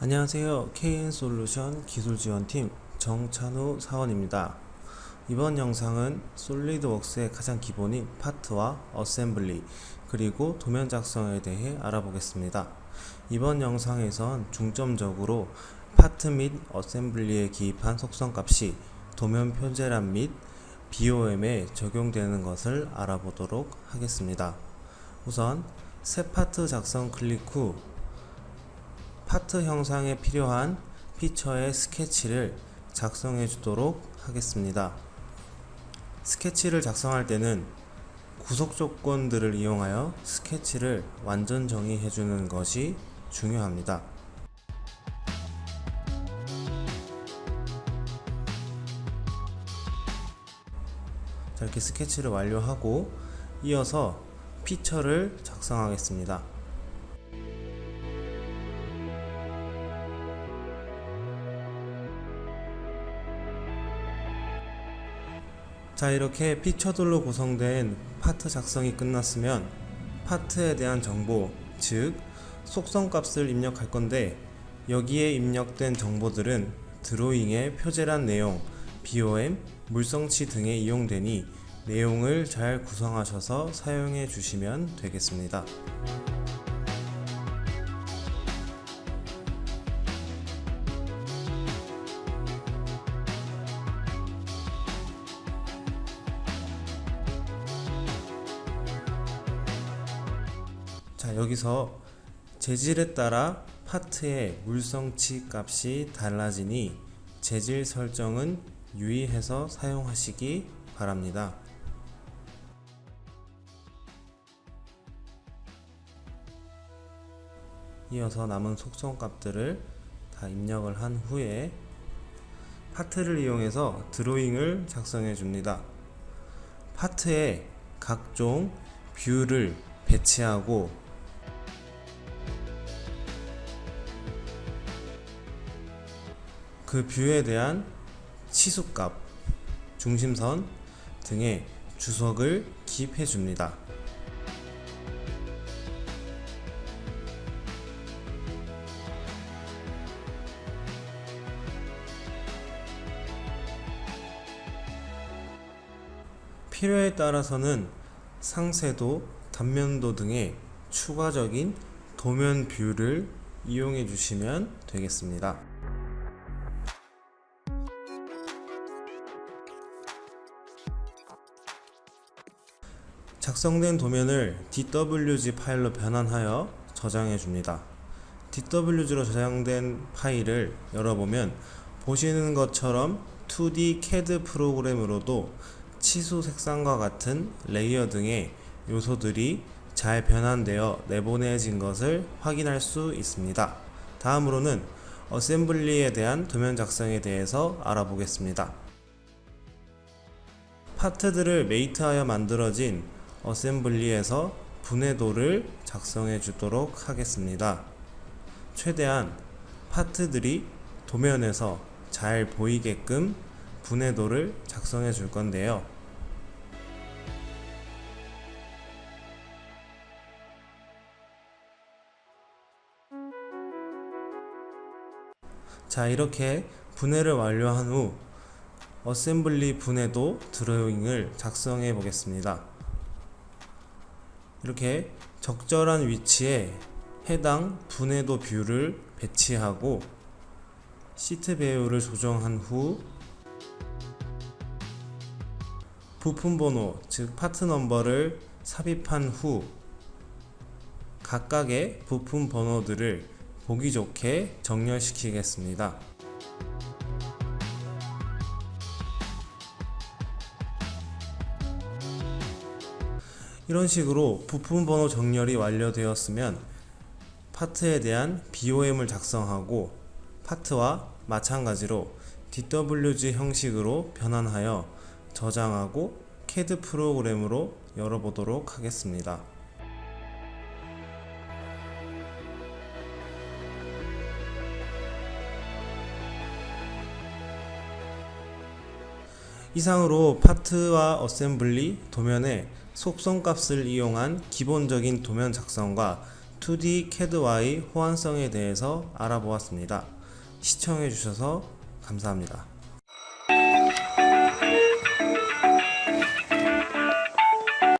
안녕하세요. KN솔루션 기술 지원팀 정찬우 사원입니다. 이번 영상은 솔리드웍스의 가장 기본인 파트와 어셈블리 그리고 도면 작성에 대해 알아보겠습니다. 이번 영상에선 중점적으로 파트 및 어셈블리에 기입한 속성값이 도면 표제란 및 BOM에 적용되는 것을 알아보도록 하겠습니다. 우선 새 파트 작성 클릭 후 파트 형상에 필요한 피처의 스케치를 작성해 주도록 하겠습니다. 스케치를 작성할 때는 구속 조건들을 이용하여 스케치를 완전 정의해 주는 것이 중요합니다. 자, 이렇게 스케치를 완료하고 이어서 피처를 작성하겠습니다. 자 이렇게 피처들로 구성된 파트 작성이 끝났으면 파트에 대한 정보 즉 속성 값을 입력할 건데 여기에 입력된 정보들은 드로잉의 표제란 내용, BOM, 물성치 등에 이용되니 내용을 잘 구성하셔서 사용해 주시면 되겠습니다. 자 여기서 재질에 따라 파트의 물성치 값이 달라지니 재질 설정은 유의해서 사용하시기 바랍니다. 이어서 남은 속성 값들을 다 입력을 한 후에 파트를 이용해서 드로잉을 작성해 줍니다. 파트에 각종 뷰를 배치하고 그 뷰에 대한 치수값, 중심선 등의 주석을 기입해 줍니다. 필요에 따라서는 상세도, 단면도 등의 추가적인 도면 뷰를 이용해 주시면 되겠습니다. 작성된 도면을 DWG 파일로 변환하여 저장해 줍니다. DWG로 저장된 파일을 열어보면 보시는 것처럼 2D CAD 프로그램으로도 치수 색상과 같은 레이어 등의 요소들이 잘 변환되어 내보내진 것을 확인할 수 있습니다. 다음으로는 어셈블리에 대한 도면 작성에 대해서 알아보겠습니다. 파트들을 메이트하여 만들어진 어셈블리에서 분해도를 작성해 주도록 하겠습니다. 최대한 파트들이 도면에서 잘 보이게끔 분해도를 작성해 줄 건데요. 자, 이렇게 분해를 완료한 후 어셈블리 분해도 드로잉을 작성해 보겠습니다. 이렇게 적절한 위치에 해당 분해도 뷰를 배치하고 시트 배우를 조정한 후 부품 번호 즉 파트 넘버를 삽입한 후 각각의 부품 번호들을 보기 좋게 정렬시키겠습니다. 이런 식으로 부품 번호 정렬이 완료되었으면 파트에 대한 BOM을 작성하고 파트와 마찬가지로 DWG 형식으로 변환하여 저장하고 CAD 프로그램으로 열어보도록 하겠습니다. 이상으로 파트와 어셈블리 도면의 속성 값을 이용한 기본적인 도면 작성과 2D CAD-Y 호환성에 대해서 알아보았습니다. 시청해주셔서 감사합니다.